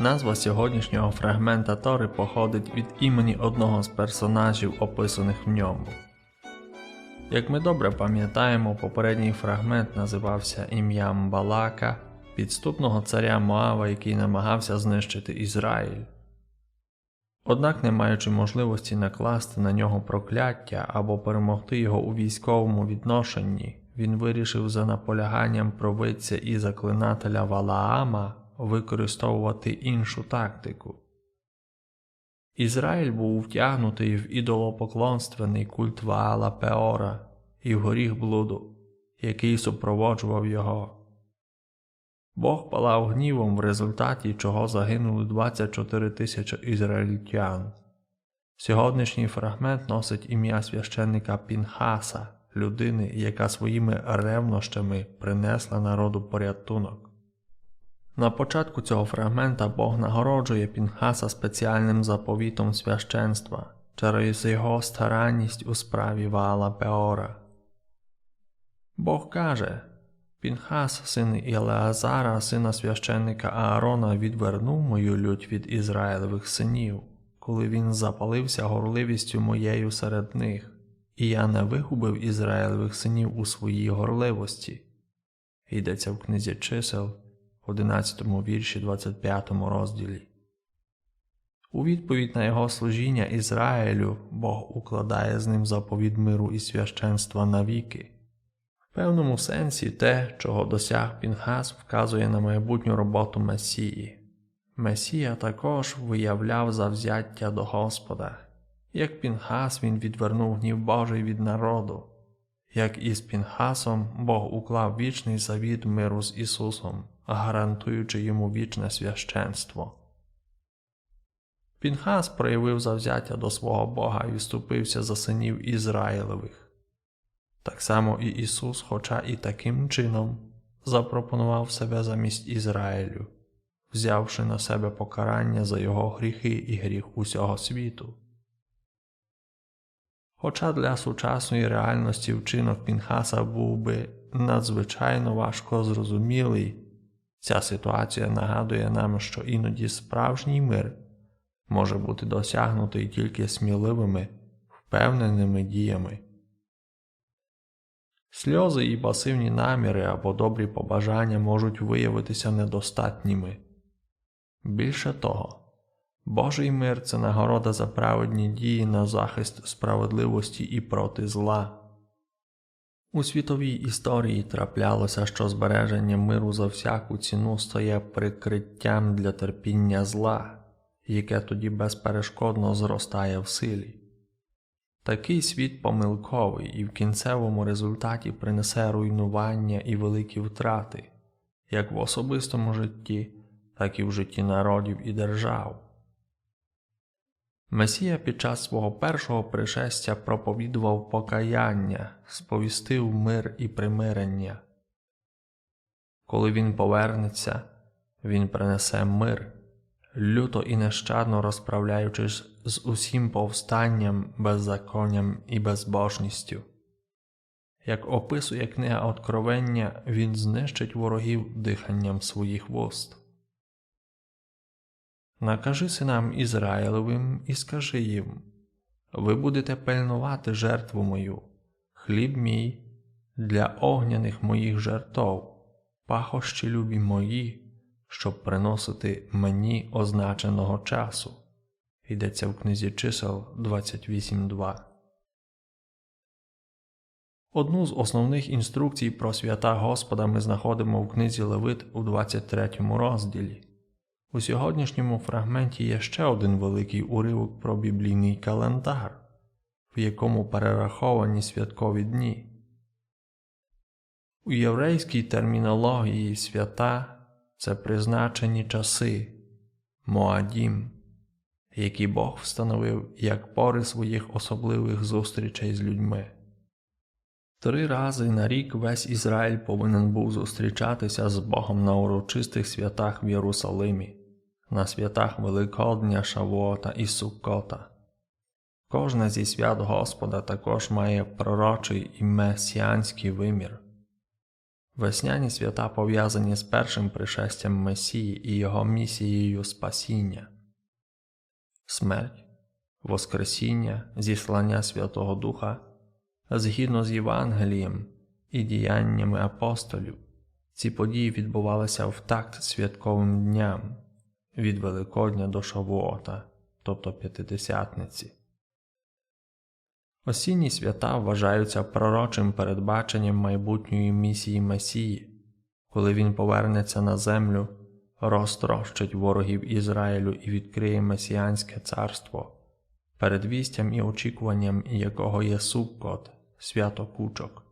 Назва сьогоднішнього фрагмента Тори походить від імені одного з персонажів, описаних в ньому. Як ми добре пам'ятаємо, попередній фрагмент називався ім'ям Балака, підступного царя Моава, який намагався знищити Ізраїль. Однак, не маючи можливості накласти на нього прокляття або перемогти його у військовому відношенні, він вирішив за наполяганням провидця і заклинателя Валаама використовувати іншу тактику. Ізраїль був втягнутий в ідолопоклонственний культ Ваала Пеора і в горіх блуду, який супроводжував його. Бог палав гнівом, в результаті чого загинули 24 тисячі ізраїльтян. Сьогоднішній фрагмент носить ім'я священника Пінхаса, людини, яка своїми ревнощами принесла народу порятунок. На початку цього фрагмента Бог нагороджує Пінхаса спеціальним заповітом священства через його старанність у справі Ваала Пеора. Бог каже Пінхас, син Ілеазара, сина священника Аарона, відвернув мою лють від Ізраїлевих синів, коли він запалився горливістю моєю серед них, і я не вигубив Ізраїлевих синів у своїй горливості. Йдеться в книзі чисел, 11 вірші 25 розділі. У відповідь на його служіння Ізраїлю Бог укладає з ним заповідь миру і священства навіки. В певному сенсі те, чого досяг Пінхас, вказує на майбутню роботу Месії. Месія також виявляв завзяття до Господа. Як Пінхас він відвернув гнів Божий від народу, як із Пінхасом Бог уклав вічний завіт миру з Ісусом, гарантуючи йому вічне священство. Пінхас проявив завзяття до свого Бога і вступився за синів Ізраїлевих. Так само і Ісус, хоча і таким чином запропонував себе замість Ізраїлю, взявши на себе покарання за його гріхи і гріх усього світу. Хоча для сучасної реальності вчинок Пінхаса був би надзвичайно важко зрозумілий, ця ситуація нагадує нам, що іноді справжній мир може бути досягнутий тільки сміливими, впевненими діями. Сльози і пасивні наміри або добрі побажання можуть виявитися недостатніми. Більше того, Божий мир це нагорода за праведні дії на захист справедливості і проти зла. У світовій історії траплялося, що збереження миру за всяку ціну стає прикриттям для терпіння зла, яке тоді безперешкодно зростає в силі. Такий світ помилковий і в кінцевому результаті принесе руйнування і великі втрати, як в особистому житті, так і в житті народів і держав. Месія під час свого першого пришестя проповідував покаяння, сповістив мир і примирення. Коли він повернеться, він принесе мир, люто і нещадно розправляючись з усім повстанням, беззаконням і безбожністю. Як описує книга Откровення, він знищить ворогів диханням своїх вуст. Накажи синам Ізраїлевим і скажи їм ви будете пильнувати жертву мою, хліб мій для огняних моїх жертв, пахощі любі мої, щоб приносити мені означеного часу. Йдеться в книзі чисел 28.2. Одну з основних інструкцій про свята Господа ми знаходимо в книзі Левит у 23 розділі. У сьогоднішньому фрагменті є ще один великий уривок про біблійний календар, в якому перераховані святкові дні. У єврейській термінології свята це призначені часи, Моадім, які Бог встановив як пори своїх особливих зустрічей з людьми. Три рази на рік весь Ізраїль повинен був зустрічатися з Богом на урочистих святах в Єрусалимі на святах Великодня, Шавуота і Суккота. Кожне зі свят Господа також має пророчий і месіанський вимір. Весняні свята пов'язані з першим пришестям Месії і його місією спасіння, смерть, Воскресіння, зіслання Святого Духа згідно з Євангелієм і діяннями апостолів. Ці події відбувалися в такт святковим дням від Великодня до Шавуота, тобто П'ятидесятниці. Осінні свята вважаються пророчим передбаченням майбутньої місії Месії, коли він повернеться на землю, розтрощить ворогів Ізраїлю і відкриє Месіанське царство, передвістям і очікуванням якого є Суккот, свято кучок.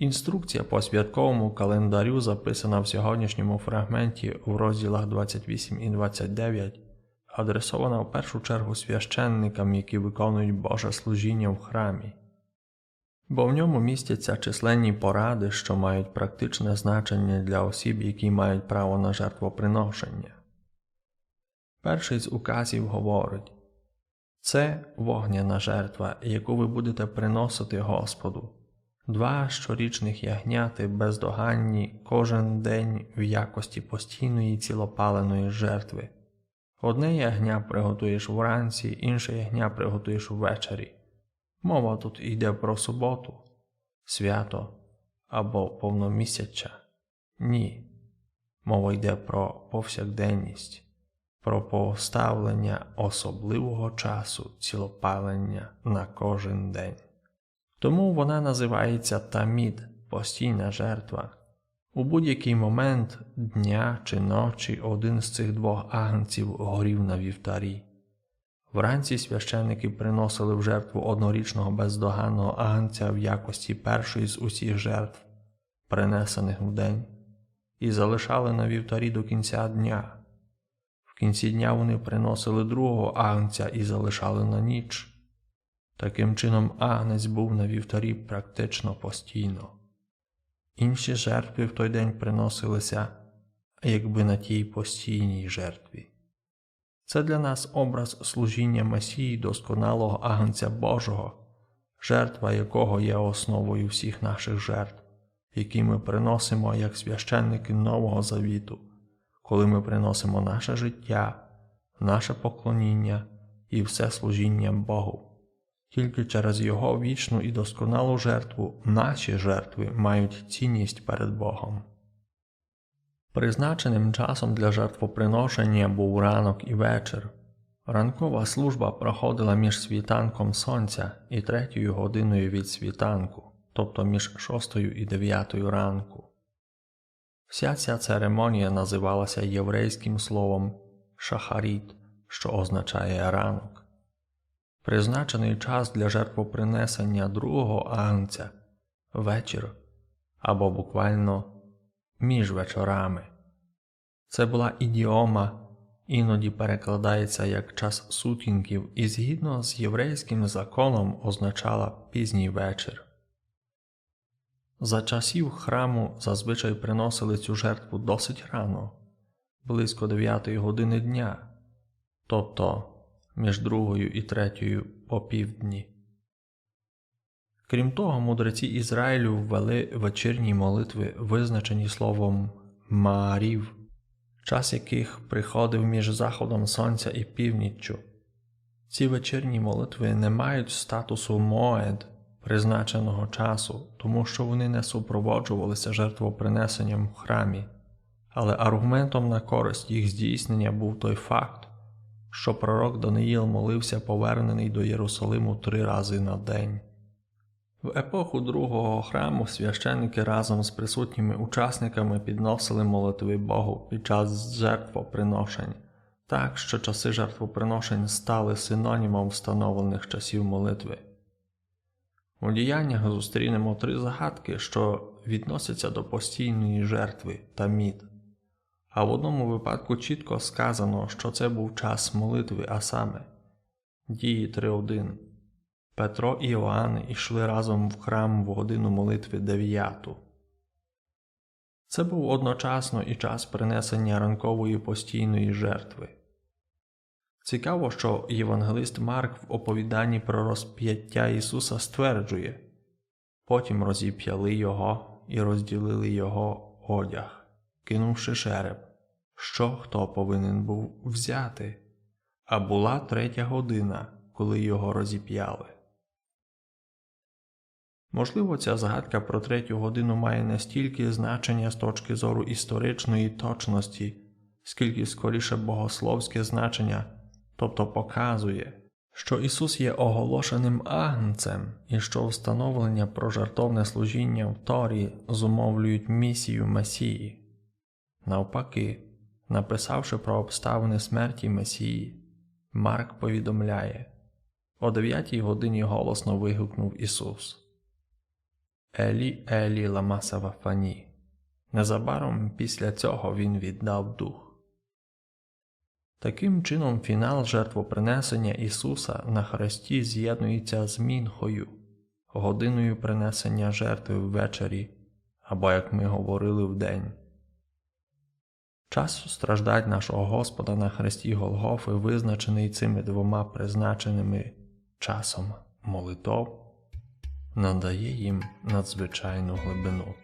Інструкція по святковому календарю записана в сьогоднішньому фрагменті у розділах 28 і 29, адресована в першу чергу священникам, які виконують Боже служіння в храмі, бо в ньому містяться численні поради, що мають практичне значення для осіб, які мають право на жертвоприношення. Перший з указів говорить це вогняна жертва, яку ви будете приносити Господу два щорічних ягняти бездоганні кожен день в якості постійної цілопаленої жертви. Одне ягня приготуєш вранці, інше ягня приготуєш ввечері. Мова тут йде про суботу, свято або повномісяча. Ні. Мова йде про повсякденність, про поставлення особливого часу цілопалення на кожен день. Тому вона називається тамід, постійна жертва. У будь-який момент дня чи ночі один з цих двох агнців горів на вівтарі. Вранці священники приносили в жертву однорічного бездоганного агнця в якості першої з усіх жертв, принесених в день, і залишали на вівтарі до кінця дня. В кінці дня вони приносили другого агнця і залишали на ніч. Таким чином, агнець був на вівтарі практично постійно. Інші жертви в той день приносилися, якби на тій постійній жертві. Це для нас образ служіння Месії досконалого агнця Божого, жертва якого є основою всіх наших жертв, які ми приносимо як священники Нового Завіту, коли ми приносимо наше життя, наше поклоніння і все служіння Богу. Тільки через Його вічну і досконалу жертву наші жертви мають цінність перед Богом. Призначеним часом для жертвоприношення був ранок і вечір. Ранкова служба проходила між світанком сонця і третьою годиною від світанку, тобто між шостою і дев'ятою ранку. Вся ця церемонія називалася єврейським словом шахаріт, що означає ранок. Призначений час для жертвопринесення другого агнця вечір або буквально між вечорами. Це була ідіома, іноді перекладається як час сутінків і згідно з єврейським законом означала пізній вечір. За часів храму зазвичай приносили цю жертву досить рано, близько 9 години дня, тобто між другою і третьою попівдні. Крім того, мудреці Ізраїлю ввели вечірні молитви, визначені словом Маарів, час яких приходив між заходом сонця і північчю. Ці вечірні молитви не мають статусу Моед, призначеного часу, тому що вони не супроводжувалися жертвопринесенням в храмі, але аргументом на користь їх здійснення був той факт, що пророк Даниїл молився повернений до Єрусалиму три рази на день. В епоху другого храму священники разом з присутніми учасниками підносили молитви Богу під час жертвоприношень, так що часи жертвоприношень стали синонімом встановлених часів молитви. У діяннях зустрінемо три загадки, що відносяться до постійної жертви та мід. А в одному випадку чітко сказано, що це був час молитви, а саме Дії 3.1. Петро і Іоанн йшли разом в храм в годину молитви дев'яту. Це був одночасно і час принесення ранкової постійної жертви. Цікаво, що євангелист Марк в оповіданні про розп'яття Ісуса стверджує потім розіп'яли його і розділили його одяг, кинувши шереб, що хто повинен був взяти. А була третя година, коли його розіп'яли. Можливо, ця згадка про третю годину має не стільки значення з точки зору історичної точності, скільки скоріше богословське значення, тобто показує, що Ісус є оголошеним агнцем і що встановлення про жартовне служіння в Торі зумовлюють місію Месії. Навпаки, написавши про обставини смерті Месії, Марк повідомляє о дев'ятій годині голосно вигукнув Ісус. Елі Елі лама савафані. Незабаром після цього він віддав дух. Таким чином, фінал жертвопринесення Ісуса на хресті з'єднується з мінхою, годиною принесення жертви ввечері, або, як ми говорили, вдень. Час страждань нашого Господа на хресті Голгофи визначений цими двома призначеними часом молитов надає їм надзвичайну глибину.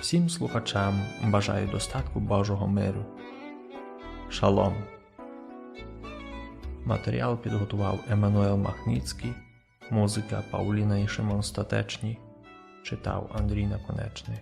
Всім слухачам бажаю достатку Божого миру. Шалом. Матеріал підготував Еммануел Махніцький, музика Пауліна і Шимон Статечні, читав Андрій Наконечний.